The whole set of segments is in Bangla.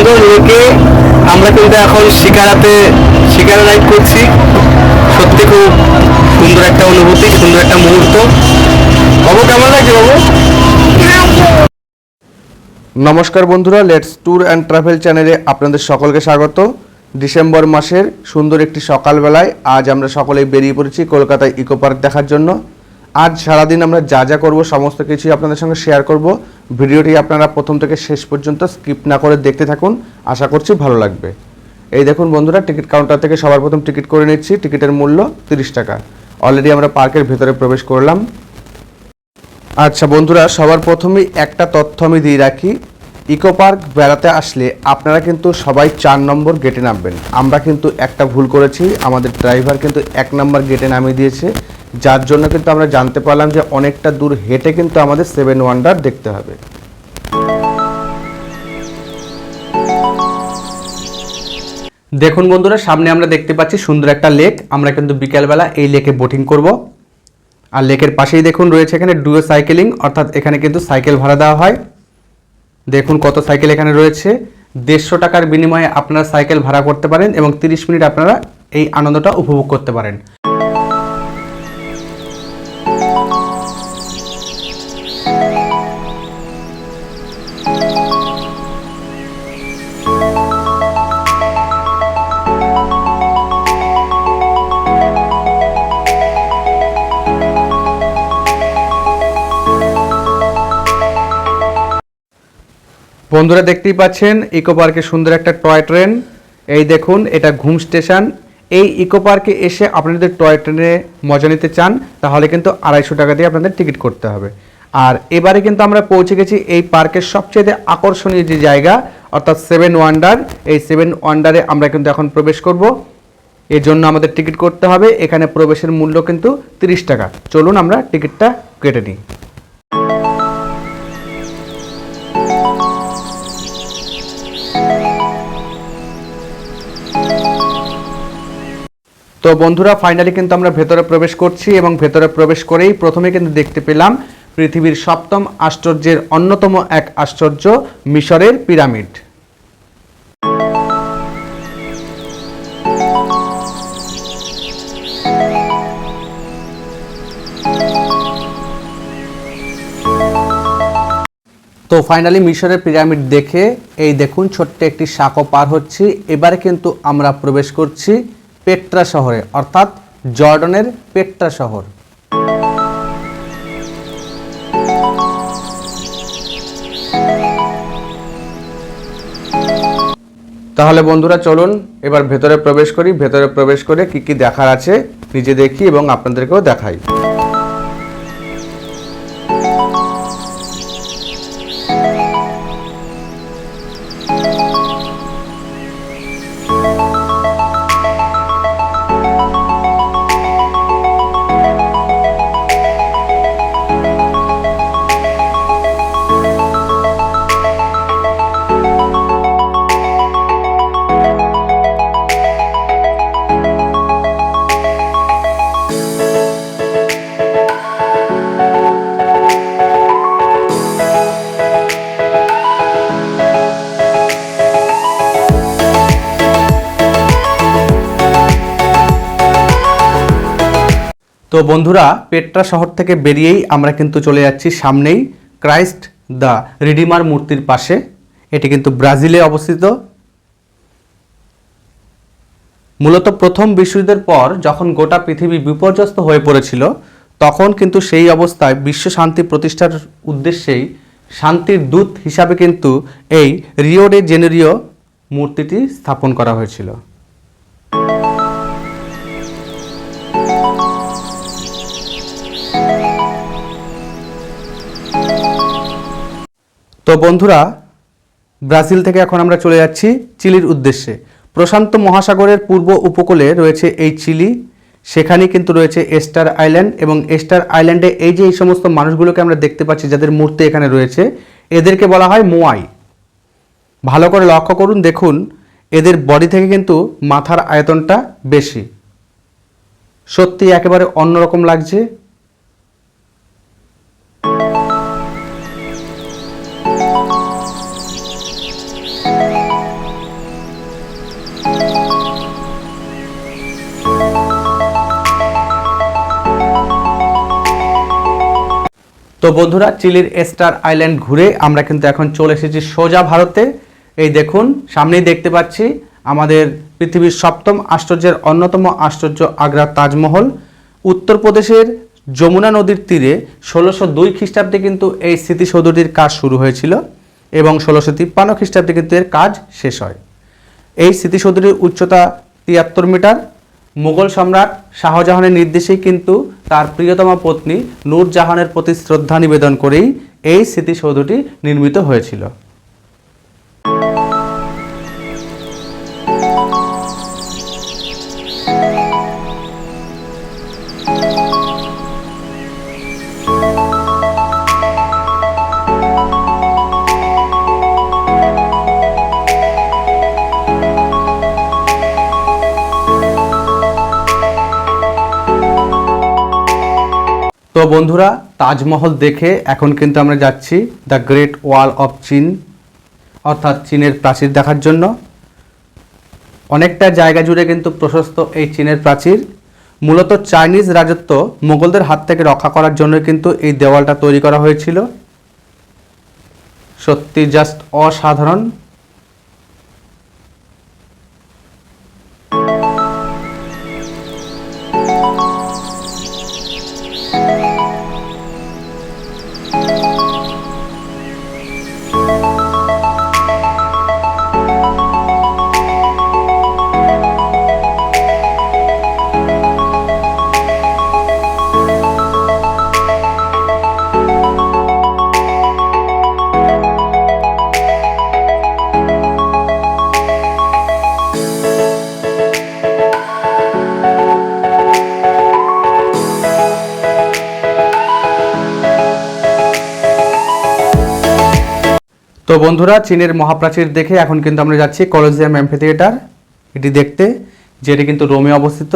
সুন্দর লেকে আমরা কিন্তু এখন শিকারাতে, শিকারা রাইড করছি। সত্যি খুব সুন্দর একটা অনুভূতি, সুন্দর একটা মুহূর্ত। বাবু, কেমন লাগছে বাবু? নমস্কার বন্ধুরা লেটস ট্যুর অ্যান্ড ট্রাভেল চ্যানেলে আপনাদের সকলকে স্বাগত। ডিসেম্বর মাসের সুন্দর একটি সকালবেলায় আজ আমরা সকলেই বেরিয়ে পড়েছি কলকাতায় ইকো পার্ক দেখার জন্য। আজ সারাদিন আমরা যা যা করব, সমস্ত কিছুই আপনাদের সঙ্গে শেয়ার করব। ভিডিওটি আপনারা প্রথম থেকে শেষ পর্যন্ত স্কিপ না করে দেখতে থাকুন। আশা করছি ভালো লাগবে। এই দেখুন বন্ধুরা টিকিট কাউন্টার থেকে সবার প্রথম টিকিট করে নিচ্ছি। টিকিটের মূল্য তিরিশ টাকা। অলরেডি আমরা পার্কের ভেতরে প্রবেশ করলাম। আচ্ছা বন্ধুরা, সবার প্রথমেই একটা তথ্য আমি দিয়ে রাখি। ইকো পার্ক বেড়াতে আসলে আপনারা কিন্তু সবাই চার নম্বর গেটে নামবেন। আমরা কিন্তু একটা ভুল করেছি। আমাদের ড্রাইভার কিন্তু এক নম্বর গেটে নামিয়ে দিয়েছে। যার জন্য কিন্তু আমরা জানতে পারলাম যে অনেকটা দূর হেঁটে কিন্তু আমাদের সেভেন ওয়ান্ডার দেখতে হবে। দেখুন বন্ধুরা, সামনে আমরা দেখতে পাচ্ছি সুন্দর একটা লেক আমরা কিন্তু বিকেলবেলা এই লেকে বোটিং করব। আর লেকের পাশেই দেখুন রয়েছে এখানে ডুয়ো সাইকেলিং অর্থাৎ এখানে কিন্তু সাইকেল ভাড়া দেওয়া হয়। দেখুন কত সাইকেল এখানে রয়েছে। দেড়শো টাকার বিনিময়ে আপনারা সাইকেল ভাড়া করতে পারেন এবং তিরিশ মিনিট আপনারা এই আনন্দটা উপভোগ করতে পারেন। বন্ধুরা দেখতেই পাচ্ছেন ইকো পার্কে সুন্দর একটা টয় ট্রেন এই দেখুন, এটা ঘুম স্টেশন এই ইকো পার্কে এসে আপনাদের টয় ট্রেনে মজা নিতে চান, তাহলে কিন্তু আড়াইশো টাকা দিয়ে আপনাদের টিকিট করতে হবে। আর এবারে কিন্তু আমরা পৌঁছে গেছি এই পার্কের সবচেয়ে আকর্ষণীয় যে জায়গা, অর্থাৎ সেভেন ওয়ান্ডার এই সেভেন ওয়ান্ডারে আমরা কিন্তু এখন প্রবেশ করব। এর জন্য আমাদের টিকিট করতে হবে। এখানে প্রবেশের মূল্য কিন্তু তিরিশ টাকা। চলুন আমরা টিকিটটা কেটে নিই। তো বন্ধুরা ফাইনালি কিন্তু আমরা ভেতরে প্রবেশ করছি এবং ভেতরে প্রবেশ করেই প্রথমে কিন্তু দেখতে পেলাম পৃথিবীর সপ্তম আশ্চর্যের অন্যতম এক আশ্চর্য মিশরের পিরামিড। তো ফাইনালি মিশরের পিরামিড দেখে এই দেখুন, ছোট্ট একটি সাঁকো পার হচ্ছি। এবারে কিন্তু আমরা প্রবেশ করছি পেট্রা শহরে, অর্থাৎ জর্ডনের পেট্রা শহর। তাহলে বন্ধুরা, চলুন এবার ভেতরে প্রবেশ করি। ভেতরে প্রবেশ করে কি কি দেখার আছে, নিজে দেখি এবং আপনাদেরকেও দেখাই। তো বন্ধুরা, পেট্রা শহর থেকে বেরিয়েই আমরা কিন্তু চলে যাচ্ছি সামনেই ক্রাইস্ট দ্য রিডিমার মূর্তির পাশে। এটি কিন্তু ব্রাজিলে অবস্থিত। মূলত প্রথম বিশ্বযুদ্ধের পর যখন গোটা পৃথিবী বিপর্যস্ত হয়ে পড়েছিল, তখন কিন্তু সেই অবস্থায় বিশ্ব শান্তি প্রতিষ্ঠার উদ্দেশ্যেই শান্তির দূত হিসাবে কিন্তু এই রিও ডে জেনেরিও মূর্তিটি স্থাপন করা হয়েছিল। তো বন্ধুরা, ব্রাজিল থেকে এখন আমরা চলে যাচ্ছি চিলির উদ্দেশ্যে। প্রশান্ত মহাসাগরের পূর্ব উপকূলে রয়েছে এই চিলি সেখানে কিন্তু রয়েছে এস্টার আইল্যান্ড এবং এস্টার আইল্যান্ডে এই যে এই সমস্ত মানুষগুলোকে আমরা দেখতে পাচ্ছি যাদের মূর্তি এখানে রয়েছে, এদেরকে বলা হয় মোয়াই। ভালো করে লক্ষ্য করুন, দেখুন, এদের বডি থেকে কিন্তু মাথার আয়তনটা বেশি। সত্যি একেবারে অন্যরকম লাগছে। তো বন্ধুরা, চিলির স্টার আইল্যান্ড ঘুরে আমরা কিন্তু এখন চলে এসেছি সোজা ভারতে। এই দেখুন, সামনেই দেখতে পাচ্ছি আমাদের পৃথিবীর সপ্তম আশ্চর্যের অন্যতম আশ্চর্য আগ্রার তাজমহল। উত্তরপ্রদেশের যমুনা নদীর তীরে ষোলোশো দুই খ্রিস্টাব্দে কিন্তু এই স্মৃতিসৌধটির কাজ শুরু হয়েছিল এবং ষোলোশো তিপ্পান্ন খ্রিস্টাব্দে কিন্তু এর কাজ শেষ হয়। এই স্মৃতিসৌধটির উচ্চতা তিয়াত্তর মিটার মুঘল সম্রাট শাহজাহানের নির্দেশেই কিন্তু তার প্রিয়তমা পত্নী নূরজাহানের প্রতি শ্রদ্ধা নিবেদন করেই এই স্মৃতিসৌধটি নির্মিত হয়েছিল। তো বন্ধুরা, তাজমহল দেখে এখন কিন্তু আমরা যাচ্ছি দ্য গ্রেট ওয়াল অফ চীন, অর্থাৎ চীনের প্রাচীর দেখার জন্য। অনেকটা জায়গা জুড়ে কিন্তু প্রশস্ত এই চীনের প্রাচীর। মূলত চাইনিজ রাজত্ব মোগলদের হাত থেকে রক্ষা করার জন্য কিন্তু এই দেওয়ালটা তৈরি করা হয়েছিল। সত্যি জাস্ট অসাধারণ। তো বন্ধুরা, চীনের মহাপ্রাচীর দেখে এখন কিন্তু আমরা যাচ্ছি কলোজিয়াম অ্যাম্ফিথিয়েটার। এটি দেখতে, যেটি কিন্তু রোমে অবস্থিত।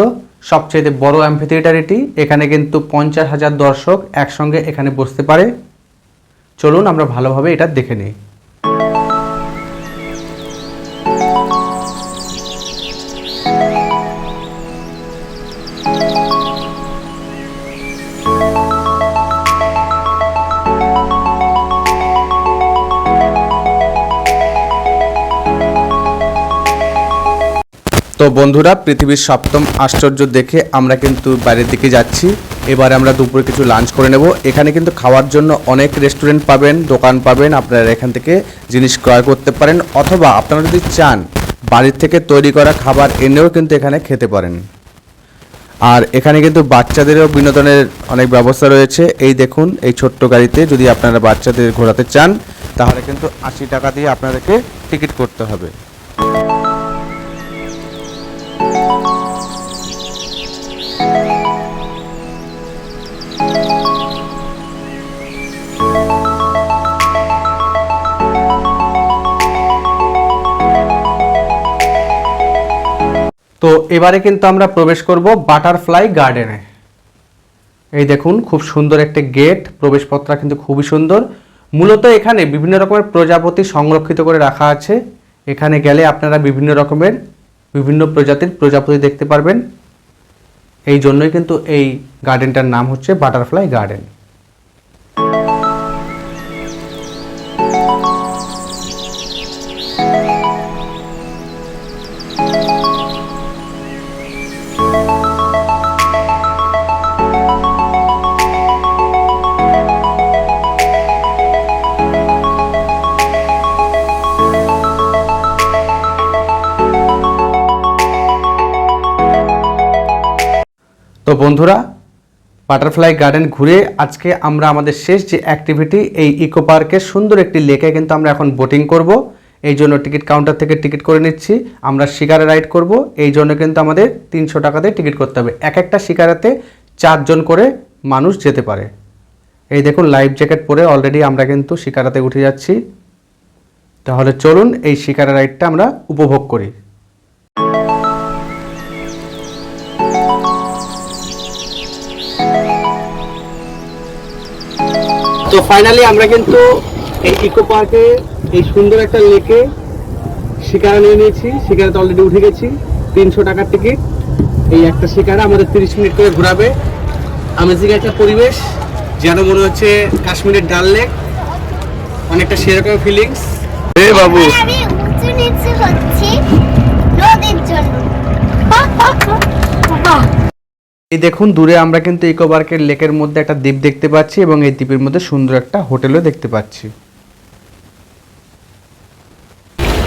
সবচেয়ে বড় অ্যাম্ফিথিয়েটার এটি। এখানে কিন্তু পঞ্চাশ হাজার দর্শক একসঙ্গে এখানে বসতে পারে। চলুন আমরা ভালোভাবে এটা দেখে নিই। তো বন্ধুরা, পৃথিবীর সপ্তম আশ্চর্য দেখে আমরা কিন্তু বাইরের দিকে যাচ্ছি। এবারে আমরা দুপুরে কিছু লাঞ্চ করে নেব। এখানে কিন্তু খাওয়ার জন্য অনেক রেস্টুরেন্ট পাবেন, দোকান পাবেন। আপনারা এখান থেকে জিনিস ক্রয় করতে পারেন অথবা আপনারা যদি চান বাড়ির থেকে তৈরি করা খাবার এনেও কিন্তু এখানে খেতে পারেন। আর এখানে কিন্তু বাচ্চাদেরও বিনোদনের অনেক ব্যবস্থা রয়েছে। এই দেখুন, এই ছোট্ট গাড়িতে যদি আপনারা বাচ্চাদের ঘোরাতে চান, তাহলে কিন্তু আশি টাকা দিয়ে আপনাদেরকে টিকিট করতে হবে। তো এবারে কিন্তু আমরা প্রবেশ করব বাটারফ্লাই গার্ডেনে। এই দেখুন, খুব সুন্দর একটা গেট প্রবেশপত্রা কিন্তু খুবই সুন্দর। মূলত এখানে বিভিন্ন রকমের প্রজাপতি সংরক্ষিত করে রাখা আছে। এখানে গেলে আপনারা বিভিন্ন রকমের বিভিন্ন প্রজাতির প্রজাপতি দেখতে পারবেন। এই জন্যই কিন্তু এই গার্ডেনটার নাম হচ্ছে বাটারফ্লাই গার্ডেন বন্ধুরা বাটারফ্লাই গার্ডেন ঘুরে আজকে আমরা আমাদের শেষ যে অ্যাক্টিভিটি এই ইকো পার্কের সুন্দর একটি লেকে কিন্তু আমরা এখন বোটিং করব। এই জন্য টিকিট কাউন্টার থেকে টিকিট করে নিচ্ছি। আমরা শিকারে রাইড করব। এই জন্য কিন্তু আমাদের তিনশো টাকাতে টিকিট করতে হবে। এক একটা শিকারাতে চারজন করে মানুষ যেতে পারে। এই দেখুন লাইফ জ্যাকেট পরে অলরেডি আমরা কিন্তু শিকারাতে উঠে যাচ্ছি। তাহলে চলুন এই শিকারা রাইডটা আমরা উপভোগ করি। তো ফাইনালি আমরা কিন্তু এই ইকো পার্কে এই সুন্দর একটা লেকে শিকারা নিয়ে নিয়েছি। শিকারাতে অলরেডি উঠে গেছি। তিনশো টাকার টিকিট এই একটা শিকারা আমাদের তিরিশ মিনিট করে ঘোরাবে। আমেজিং একটা পরিবেশ। যেন মনে হচ্ছে কাশ্মীরের ডাল লেক অনেকটা সেরকম ফিলিংস এ বাবু। এই দেখুন, দূরে আমরা কিন্তু ইকো পার্কের লেকের মধ্যে একটা দ্বীপ দেখতে পাচ্ছি এবং এই দ্বীপের মধ্যে সুন্দর একটা হোটেলও দেখতে পাচ্ছি।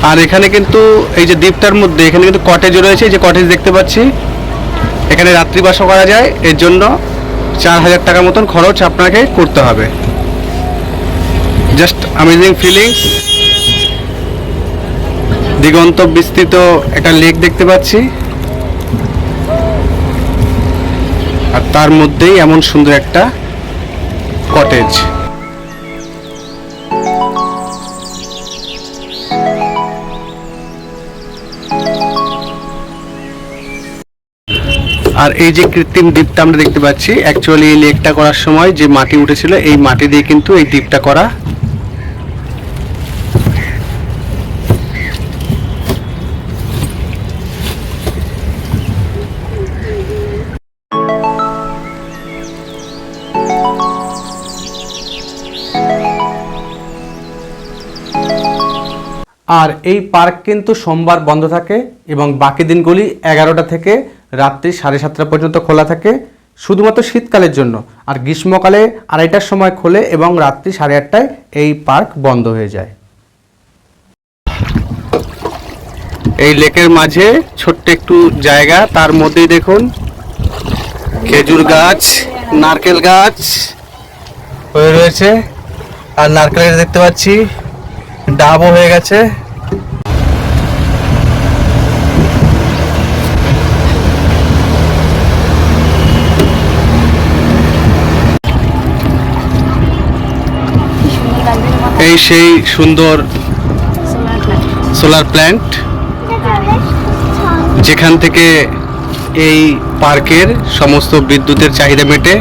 আর এখানে কিন্তু এই যে দ্বীপটার মধ্যে, এখানে কিন্তু কটেজ রয়েছে যে কটেজ দেখতে পাচ্ছি। এখানে রাত্রিবাসও করা যায়, এর জন্য চার হাজার টাকার মতন খরচ আপনাকে করতে হবে। জাস্ট অ্যামেজিং ফিলিংস দিগন্ত বিস্তৃত একটা লেক দেখতে পাচ্ছি। আর তার মধ্যেই এমন সুন্দর একটা কটেজ আর এই যে কৃত্রিম দ্বীপটা আমরা দেখতে পাচ্ছি অ্যাকচুয়ালি এই লেকটা করার সময় যে মাটি উঠেছিল, এই মাটি দিয়ে কিন্তু এই দ্বীপটা করা আর এই পার্ক কিন্তু সোমবার বন্ধ থাকে এবং বাকি দিনগুলি এগারোটা থেকে রাত্রি সাড়ে সাতটা পর্যন্ত খোলা থাকে, শুধুমাত্র শীতকালের জন্য। আর গ্রীষ্মকালে আড়াইটার সময় খোলে এবং রাত্রি সাড়ে আটটায় এই পার্ক বন্ধ হয়ে যায়। এই লেকের মাঝে ছোট্ট একটু জায়গা, তার মধ্যেই দেখুন খেজুর গাছ। নারকেল গাছ হয়ে রয়েছে। আর নারকেল গাছ দেখতে পাচ্ছি ডাবও হয়ে গেছে। এই সেই সুন্দর সোলার প্ল্যান্ট যেখান থেকে এই পার্কের সমস্ত বিদ্যুতের চাহিদা মেটে